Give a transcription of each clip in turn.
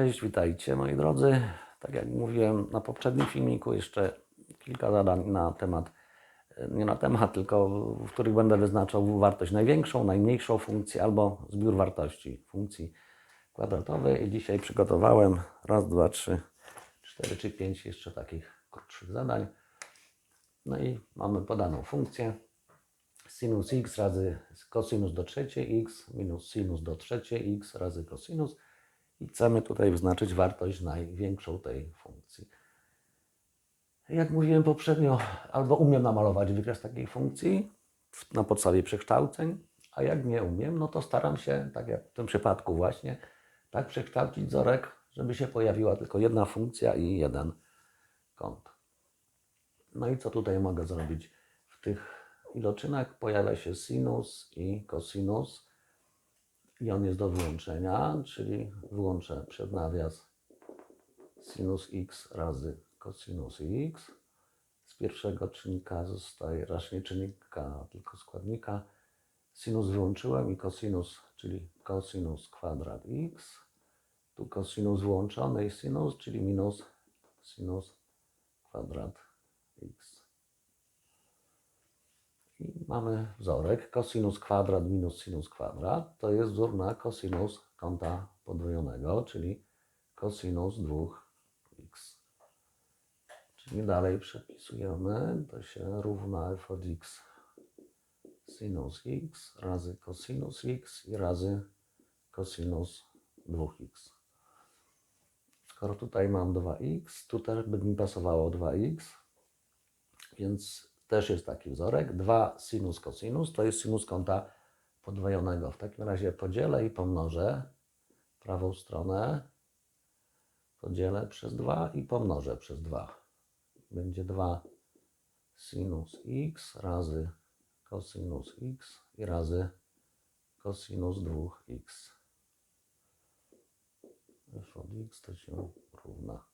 Cześć, witajcie moi drodzy. Tak jak mówiłem na poprzednim filmiku, jeszcze kilka zadań na temat, nie na temat, tylko w których będę wyznaczał wartość największą, najmniejszą funkcję albo zbiór wartości funkcji kwadratowej. I dzisiaj przygotowałem raz, dwa, trzy, cztery czy pięć jeszcze takich krótszych zadań. No i mamy podaną funkcję sinus x razy cosinus do trzeciej x minus sinus do trzeciej x razy cosinus i chcemy tutaj wyznaczyć wartość największą tej funkcji. Jak mówiłem poprzednio, albo umiem namalować wykres takiej funkcji na podstawie przekształceń, a jak nie umiem, no to staram się, tak jak w tym przypadku właśnie, tak przekształcić wzorek, żeby się pojawiła tylko jedna funkcja i jeden kąt. No i co tutaj mogę zrobić? W tych iloczynach pojawia się sinus i cosinus i on jest do wyłączenia, czyli wyłączę przed nawias sinus x razy cosinus x. Z pierwszego czynnika zostaje, raczej nie czynnika, tylko składnika. Sinus wyłączyłem i cosinus, czyli cosinus kwadrat x. Tu cosinus włączony i sinus, czyli minus sinus kwadrat x. Mamy wzorek cosinus kwadrat minus sinus kwadrat. To jest wzór na cosinus kąta podwojonego, czyli cosinus 2x. Czyli dalej przepisujemy, to się równa f od x sinus x razy cosinus x i razy cosinus 2x. Skoro tutaj mam 2x, tu też by mi pasowało 2x, więc też jest taki wzorek. 2 sinus cosinus to jest sinus kąta podwojonego. W takim razie podzielę i pomnożę prawą stronę. Podzielę przez 2 i pomnożę przez 2. Będzie 2 sinus x razy cosinus x i razy cosinus 2x. f od x to się równa.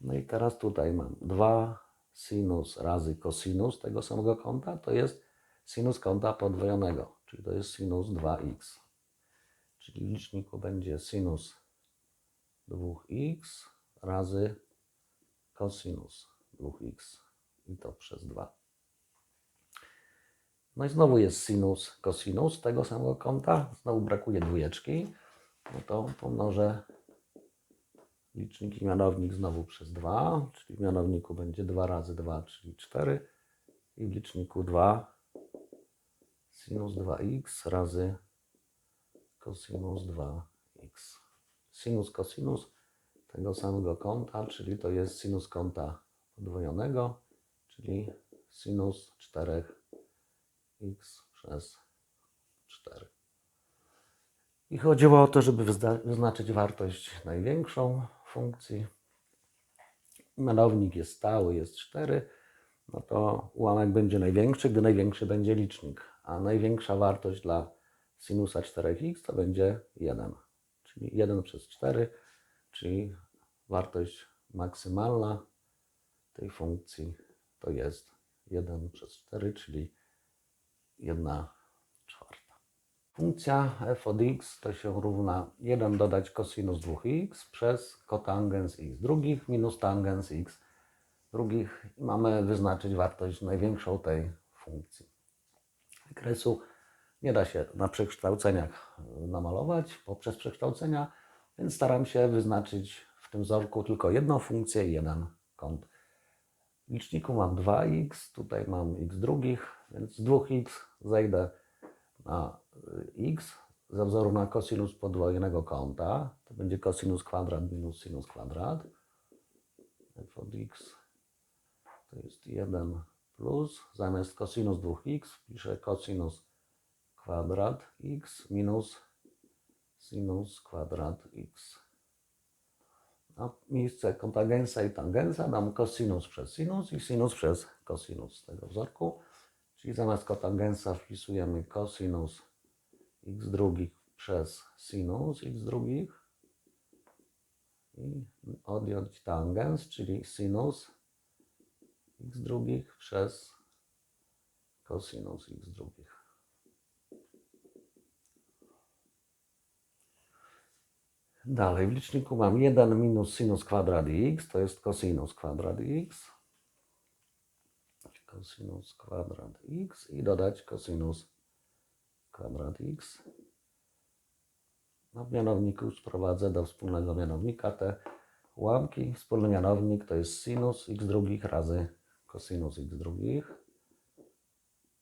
No i teraz tutaj mam 2 sinus razy cosinus tego samego kąta, to jest sinus kąta podwojonego, czyli to jest sinus 2x. Czyli w liczniku będzie sinus 2x razy cosinus 2x i to przez 2. No i znowu jest sinus, cosinus tego samego kąta, znowu brakuje dwójeczki, no to pomnożę licznik i mianownik znowu przez 2, czyli w mianowniku będzie 2 razy 2, czyli 4 i w liczniku 2 sinus 2x razy cosinus 2x. Sinus, cosinus tego samego kąta, czyli to jest sinus kąta podwojonego, czyli sinus 4x przez 4. I chodziło o to, żeby wyzna- wyznaczyć wartość największą funkcji. Mianownik jest stały, jest 4, no to ułamek będzie największy, gdy największy będzie licznik, a największa wartość dla sinusa 4x to będzie 1, czyli 1 przez 4, czyli wartość maksymalna tej funkcji to jest 1 przez 4, czyli 1 czwarta. Funkcja f od x to się równa 1 dodać cosinus 2x przez kotangens x drugich minus tangens x drugich. I mamy wyznaczyć wartość największą tej funkcji. Wykresu nie da się na przekształceniach namalować poprzez przekształcenia, więc staram się wyznaczyć w tym wzorku tylko jedną funkcję i jeden kąt. W liczniku mam 2x, tutaj mam x drugich, więc z 2x zejdę x ze wzoru na cosinus podwojonego kąta. To będzie cosinus kwadrat minus sinus kwadrat. f od x to jest 1 plus, zamiast cosinus 2x piszę cosinus kwadrat x minus sinus kwadrat x. A miejsce kontangensa i tangensa dam cosinus przez sinus i sinus przez cosinus tego wzorku. Czyli zamiast kotangensa wpisujemy cosinus x drugich przez sinus x drugich i odjąć tangens, czyli sinus x drugich przez cosinus x drugich. Dalej w liczniku mam 1 minus sinus kwadrat x, to jest cosinus kwadrat x. Cosinus kwadrat x i dodać cosinus kwadrat x. No, w mianowniku sprowadzę do wspólnego mianownika te ułamki. Wspólny mianownik to jest sinus x drugich razy cosinus x drugich.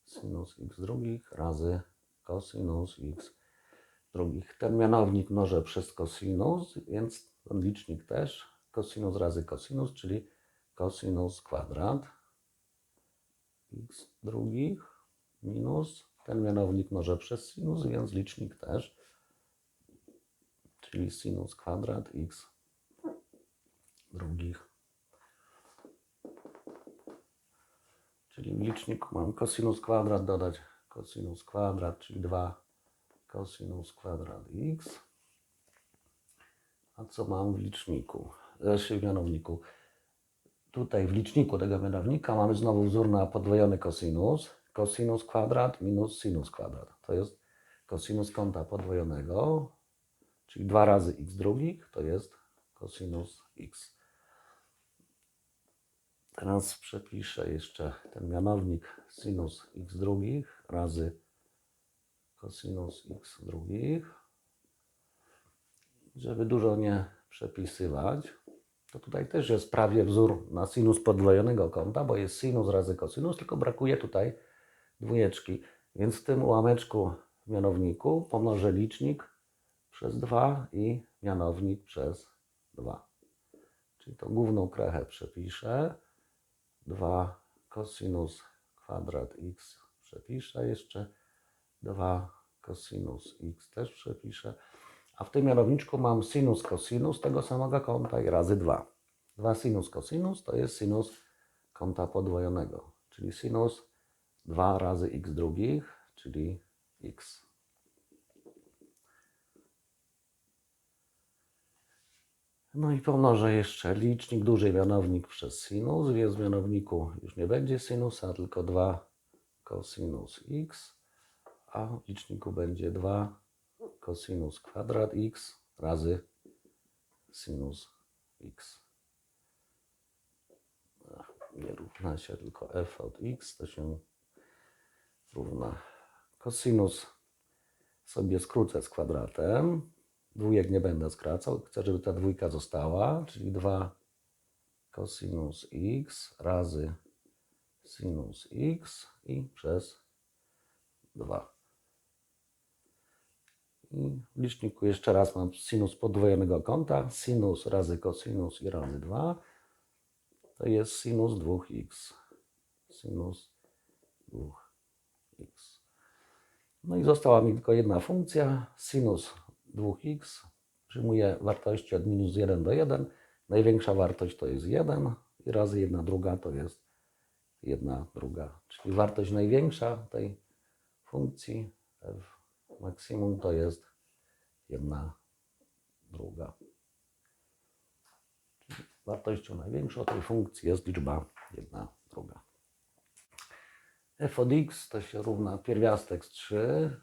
Sinus x drugich razy cosinus x drugich. Ten mianownik mnożę przez cosinus, więc ten licznik też. Cosinus razy cosinus, czyli cosinus kwadrat x drugich minus ten mianownik mnożę przez sinus, więc licznik też, czyli sinus kwadrat x drugich. Czyli w liczniku mam cosinus kwadrat dodać cosinus kwadrat, czyli 2 cosinus kwadrat x. A co mam w liczniku? Znaczy w mianowniku. Tutaj w liczniku tego mianownika mamy znowu wzór na podwojony cosinus. Cosinus kwadrat minus sinus kwadrat. To jest cosinus kąta podwojonego, czyli 2 razy x drugich, to jest cosinus x. Teraz przepiszę jeszcze ten mianownik sinus x drugich razy cosinus x drugich. Żeby dużo nie przepisywać, to tutaj też jest prawie wzór na sinus podwojonego kąta, bo jest sinus razy cosinus, tylko brakuje tutaj dwójeczki. Więc w tym ułameczku w mianowniku pomnożę licznik przez 2 i mianownik przez 2. Czyli tą główną krechę przepiszę. 2 cosinus kwadrat x przepiszę jeszcze. 2 cosinus x też przepiszę. A w tym mianowniczku mam sinus cosinus tego samego kąta i razy 2. 2 sinus cosinus to jest sinus kąta podwojonego, czyli sinus 2 razy x drugich, czyli x. No i pomnożę jeszcze licznik, duży mianownik przez sinus, więc w mianowniku już nie będzie sinusa, tylko 2 cosinus x, a w liczniku będzie 2 cosinus kwadrat x razy sinus x. Nie równa się, tylko f od x to się równa cosinus sobie skrócę z kwadratem. Dwójek nie będę skracał. Chcę, żeby ta dwójka została, czyli 2 cosinus x razy sinus x i przez 2. I w liczniku jeszcze raz mam sinus podwojonego kąta. Sinus razy cosinus i razy 2 to jest sinus 2x. Sinus 2x. No i została mi tylko jedna funkcja. Sinus 2x przyjmuje wartości od minus 1 do 1. Największa wartość to jest 1 i razy 1 druga to jest 1 druga. Czyli wartość największa tej funkcji f maksimum to jest 1 druga. Czyli wartością największą tej funkcji jest liczba 1 druga. f od x to się równa pierwiastek z 3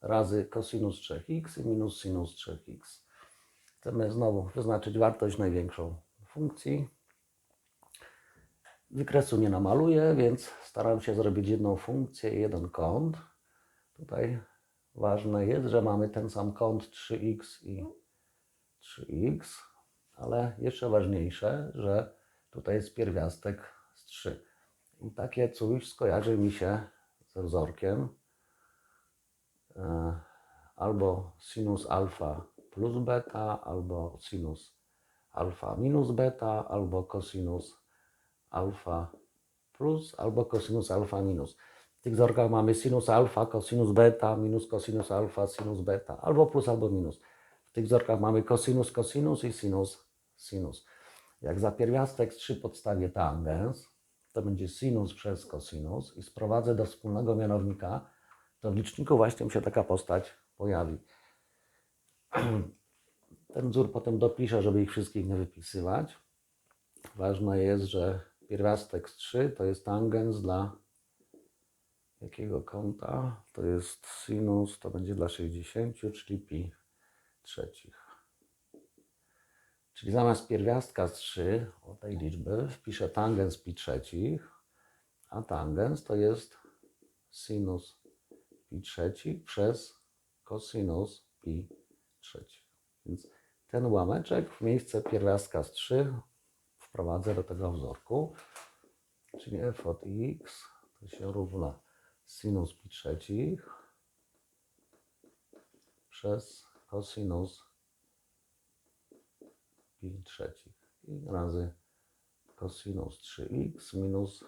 razy cosinus 3x i minus sinus 3x. Chcemy znowu wyznaczyć wartość największą funkcji. Wykresu nie namaluję, więc staram się zrobić jedną funkcję i jeden kąt. Tutaj ważne jest, że mamy ten sam kąt 3x i 3x, ale jeszcze ważniejsze, że tutaj jest pierwiastek z 3. I takie coś skojarzy mi się ze wzorkiem e, albo sinus alfa plus beta, albo sinus alfa minus beta, albo cosinus alfa plus, albo cosinus alfa minus. Tych wzorkach mamy sinus alfa, cosinus beta, minus cosinus alfa, sinus beta, albo plus, albo minus. W tych wzorkach mamy cosinus, cosinus i sinus, sinus. Jak za pierwiastek z 3 podstawię tangens, to będzie sinus przez cosinus i sprowadzę do wspólnego mianownika, to w liczniku właśnie mi się taka postać pojawi. Ten wzór potem dopiszę, żeby ich wszystkich nie wypisywać. Ważne jest, że pierwiastek z 3 to jest tangens dla jakiego kąta? To jest sinus, to będzie dla 60, czyli pi trzecich. Czyli zamiast pierwiastka z 3 o tej liczby wpiszę tangens pi trzecich, a tangens to jest sinus pi trzecich przez cosinus pi trzecich. Więc ten ułameczek w miejsce pierwiastka z 3 wprowadzę do tego wzorku, czyli f od x to się równa sinus pi trzecich przez cosinus pi trzecich i razy cosinus 3x minus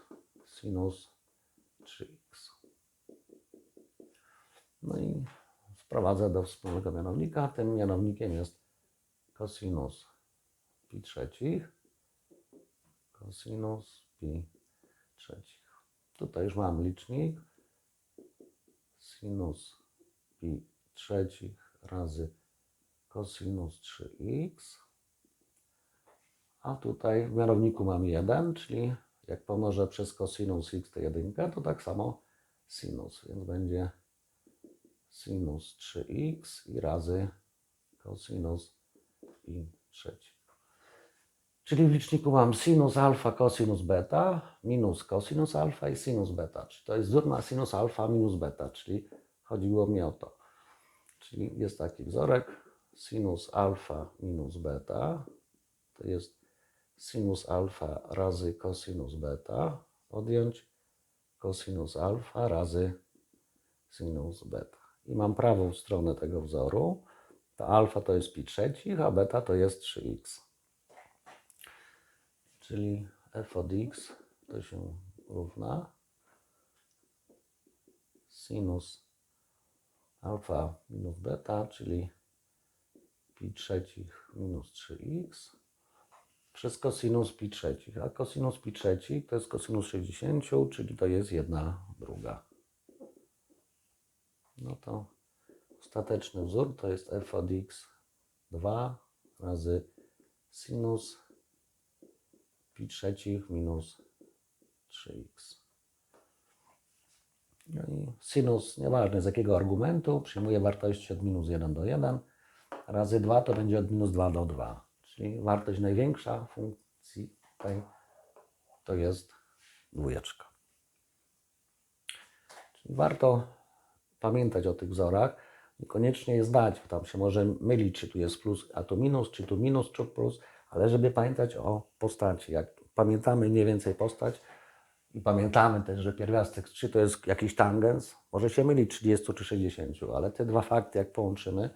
sinus 3x. No i sprowadzę do wspólnego mianownika. Tym mianownikiem jest cosinus pi trzecich, cosinus pi trzecich. Tutaj już mam licznik. Sinus pi trzecich razy cosinus 3x. A tutaj w mianowniku mam 1, czyli jak pomnożę przez cosinus x to jedynkę, to tak samo sinus, więc będzie sinus 3x i razy cosinus pi trzeci. Czyli w liczniku mam sinus alfa, cosinus beta, minus cosinus alfa i sinus beta. Czyli to jest wzór na sinus alfa minus beta, czyli chodziło mi o to. Czyli jest taki wzorek sinus alfa minus beta, to jest sinus alfa razy cosinus beta, odjąć cosinus alfa razy sinus beta. I mam prawą stronę tego wzoru. To alfa to jest pi trzecich, a beta to jest 3x. Czyli f od x to się równa sinus alfa minus beta, czyli pi trzecich minus 3x przez cosinus pi trzecich. A cosinus pi trzecich to jest cosinus 60, czyli to jest jedna druga. No to ostateczny wzór to jest f od x 2 razy sinus pi trzecich minus 3x. No i sinus, nieważne z jakiego argumentu, przyjmuje wartości od minus 1 do 1, razy 2 to będzie od minus 2 do 2. Czyli wartość największa funkcji tutaj to jest dwójeczka. Czyli warto pamiętać o tych wzorach. Niekoniecznie je zdać, bo tam się może mylić, czy tu jest plus, a tu minus, czy tu minus, czy plus, ale żeby pamiętać o postaci. Jak pamiętamy mniej więcej postać i pamiętamy też, że pierwiastek z 3 to jest jakiś tangens, może się mylić 30 czy 60, ale te dwa fakty jak połączymy,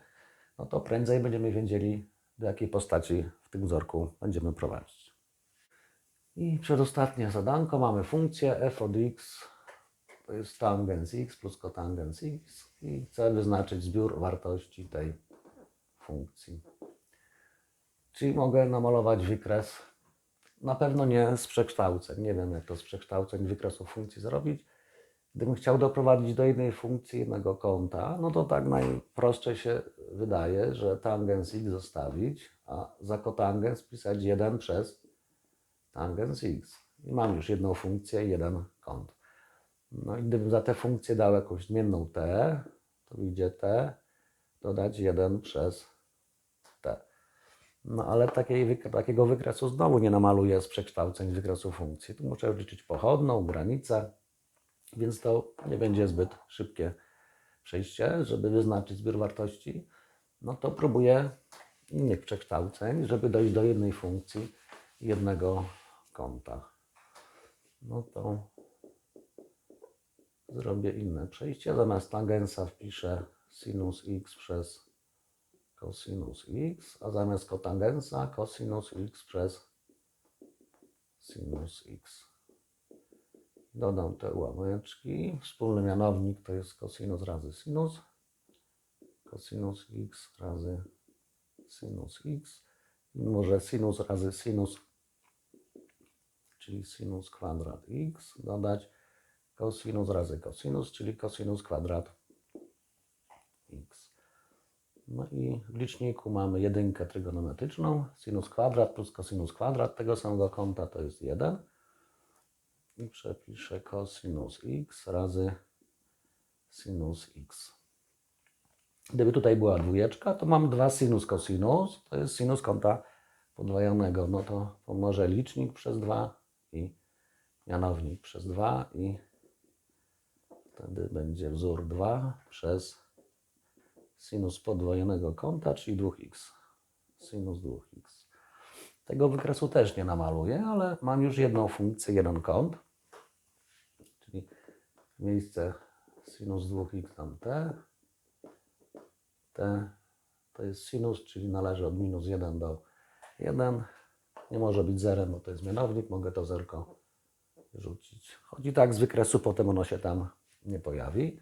no to prędzej będziemy wiedzieli, do jakiej postaci w tym wzorku będziemy prowadzić. I przedostatnie zadanko mamy funkcję f od x, to jest tangens x plus kotangens x i chcę wyznaczyć zbiór wartości tej funkcji. Czyli mogę namalować wykres, na pewno nie z przekształceń, nie wiem jak to z przekształceń wykresów funkcji zrobić. Gdybym chciał doprowadzić do jednej funkcji jednego kąta, no to tak najprostsze się wydaje, że tangens x zostawić, a za kotangens pisać 1 przez tangens x. I mam już jedną funkcję jeden kąt. No i gdybym za tę funkcję dał jakąś zmienną t, to wyjdzie t dodać 1 przez. No ale takiej, takiego wykresu znowu nie namaluję z przekształceń wykresu funkcji. Tu muszę liczyć pochodną, granicę, więc to nie będzie zbyt szybkie przejście, żeby wyznaczyć zbiór wartości. No to próbuję innych przekształceń, żeby dojść do jednej funkcji jednego kąta. No to zrobię inne przejście. Zamiast tangensa wpiszę sinus x przez cosinus x, a zamiast kotangensa cosinus x przez sinus x. Dodam te ułameczki. Wspólny mianownik to jest cosinus razy sinus. Cosinus x razy sinus x. Może sinus razy sinus, czyli sinus kwadrat x, dodać cosinus razy cosinus, czyli cosinus kwadrat x. No i w liczniku mamy jedynkę trygonometryczną, sinus kwadrat plus cosinus kwadrat tego samego kąta to jest 1. I przepiszę cosinus x razy sinus x. Gdyby tutaj była dwójeczka, to mam 2 sinus cosinus, to jest sinus kąta podwojonego, no to pomnożę licznik przez 2 i mianownik przez 2 i wtedy będzie wzór 2 przez sinus podwojonego kąta, czyli 2x. Sinus 2x. Tego wykresu też nie namaluję, ale mam już jedną funkcję, jeden kąt. Czyli miejsce sinus 2x tam t. t to jest sinus, czyli należy od minus 1 do 1. Nie może być zerem, bo to jest mianownik. Mogę to zerko rzucić. Chodzi tak z wykresu, potem ono się tam nie pojawi.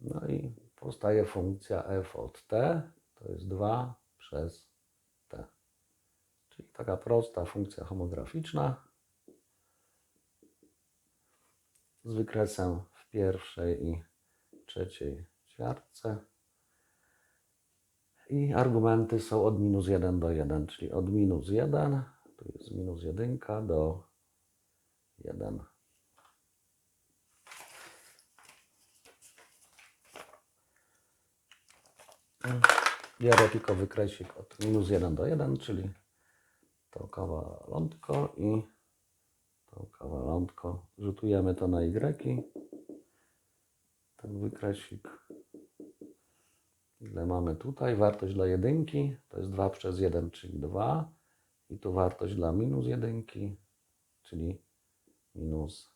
No i powstaje funkcja f od t, to jest 2 przez t. Czyli taka prosta funkcja homograficzna z wykresem w pierwszej i trzeciej ćwiartce. I argumenty są od minus 1 do 1, czyli od minus 1, tu jest minus 1 do 1. Biorę tylko wykresik od minus 1 do 1, czyli to kawalątko i to kawalątko. Rzutujemy to na y. Ten wykresik. Ile mamy tutaj? Wartość dla jedynki to jest 2 przez 1, czyli 2. I tu wartość dla minus jedynki, czyli minus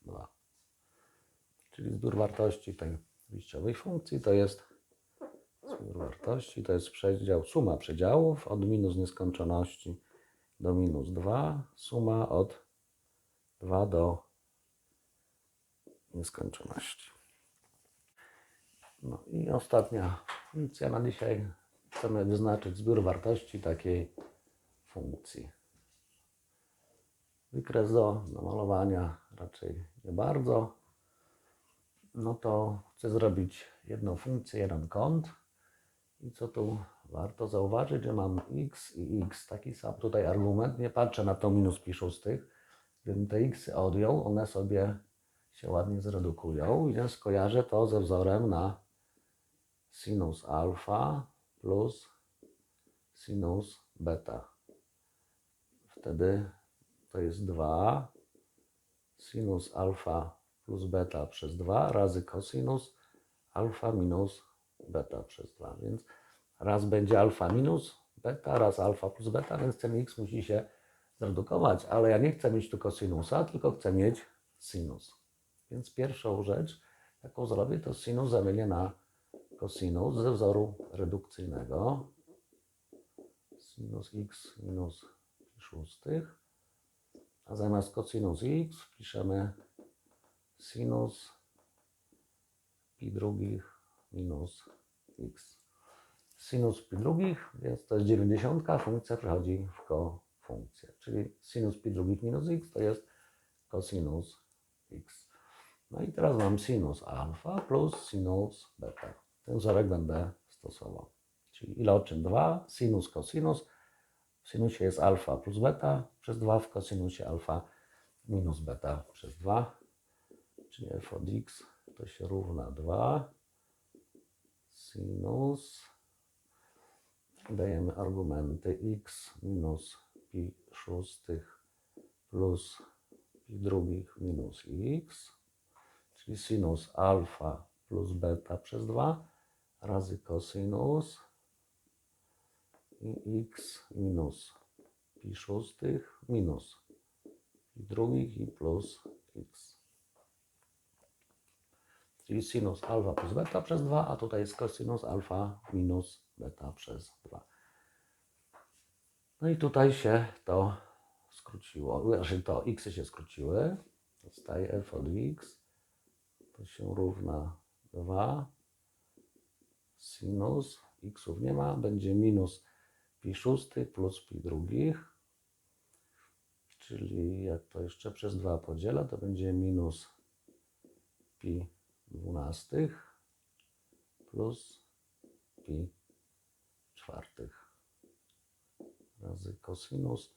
2. Czyli zbiór wartości tej wyjściowej funkcji to jest wartości, to jest przedział, suma przedziałów od minus nieskończoności do minus 2, suma od 2 do nieskończoności. No i ostatnia funkcja na dzisiaj. Chcemy wyznaczyć zbiór wartości takiej funkcji. Wykres do namalowania raczej nie bardzo. No to chcę zrobić jedną funkcję, jeden kąt. I co tu warto zauważyć, że mam x i x, taki sam tutaj argument. Nie patrzę na to minus pi szóstych. Gdybym te x odjął, one sobie się ładnie zredukują, więc kojarzę to ze wzorem na sinus alfa plus sinus beta. Wtedy to jest 2 sinus alfa plus beta przez 2 razy cosinus alfa minus beta przez 2. Więc raz będzie alfa minus beta, raz alfa plus beta, więc ten x musi się zredukować, ale ja nie chcę mieć tylko sinusa, tylko chcę mieć sinus. Więc pierwszą rzecz, jaką zrobię, to sinus zamienię na cosinus ze wzoru redukcyjnego. Sinus x minus pi szóstych. A zamiast cosinus x wpiszemy sinus pi drugich minus x. Sinus pi drugich, więc to jest 90, funkcja przechodzi w kofunkcję. Czyli sinus pi drugich minus x to jest cosinus x. No i teraz mam sinus alfa plus sinus beta. Ten wzorek będę stosował. Czyli iloczyn 2, sinus, cosinus. W sinusie jest alfa plus beta przez 2, w kosinusie alfa minus beta przez 2. Czyli f od x to się równa 2 sinus. Dajemy argumenty x minus pi szóstych plus pi drugich minus x, czyli sinus alfa plus beta przez 2 razy cosinus i x minus pi szóstych minus pi drugich i plus x. Czyli sinus alfa plus beta przez 2, a tutaj jest cosinus alfa minus beta przez 2. No i tutaj się to skróciło, znaczy to x się skróciły, zostaje f od x, to się równa 2 sinus, xów nie ma, będzie minus pi szóstych plus pi drugich, czyli jak to jeszcze przez 2 podzielę, to będzie minus pi dwunastych plus pi czwartych razy cosinus.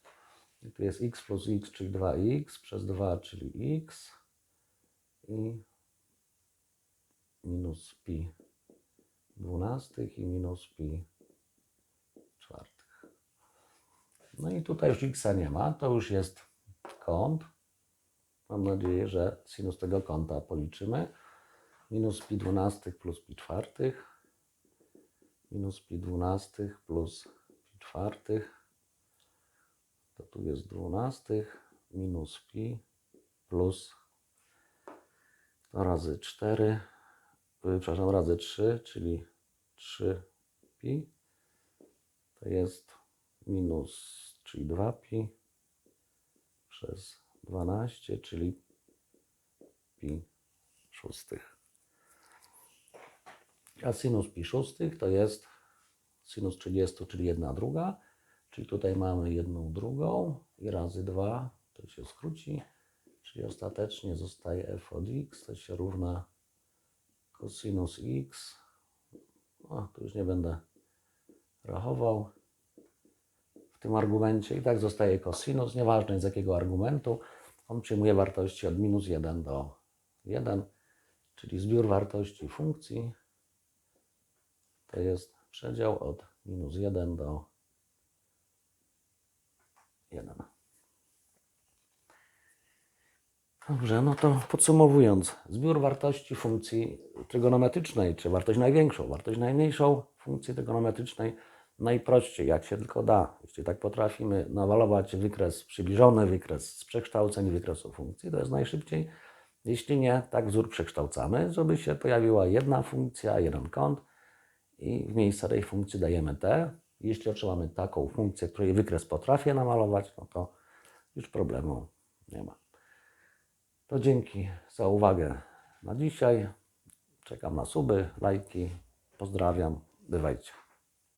I tu jest x plus x, czyli 2x przez 2, czyli x i minus pi dwunastych i minus pi czwartych. No i tutaj już x nie ma, to już jest kąt. Mam nadzieję, że sinus tego kąta policzymy. Minus pi dwunastych plus pi czwartych. Minus pi dwunastych plus pi czwartych. To tu jest dwunastych minus pi plus to razy 4, przepraszam, razy 3, czyli 3 pi to jest minus, czyli 2 pi przez 12, czyli pi szóstych. A sinus pi szóstych to jest sinus 30, czyli 1 druga, czyli tutaj mamy jedną drugą i razy 2 to się skróci, czyli ostatecznie zostaje f od x, to się równa cosinus x. O, tu już nie będę rachował w tym argumencie. I tak zostaje cosinus, nieważne z jakiego argumentu. On przyjmuje wartości od minus 1 do 1, czyli zbiór wartości funkcji to jest przedział od minus 1 do 1. Dobrze, no to podsumowując, zbiór wartości funkcji trygonometrycznej, czy wartość największą, wartość najmniejszą funkcji trygonometrycznej, najprościej, jak się tylko da, jeśli tak potrafimy nawalować wykres przybliżony, wykres z przekształceń wykresu funkcji, to jest najszybciej. Jeśli nie, tak wzór przekształcamy, żeby się pojawiła jedna funkcja, jeden kąt i w miejsce tej funkcji dajemy t. Jeśli otrzymamy taką funkcję, której wykres potrafię namalować, no to już problemu nie ma. To dzięki za uwagę na dzisiaj. Czekam na suby, lajki. Pozdrawiam. Bywajcie.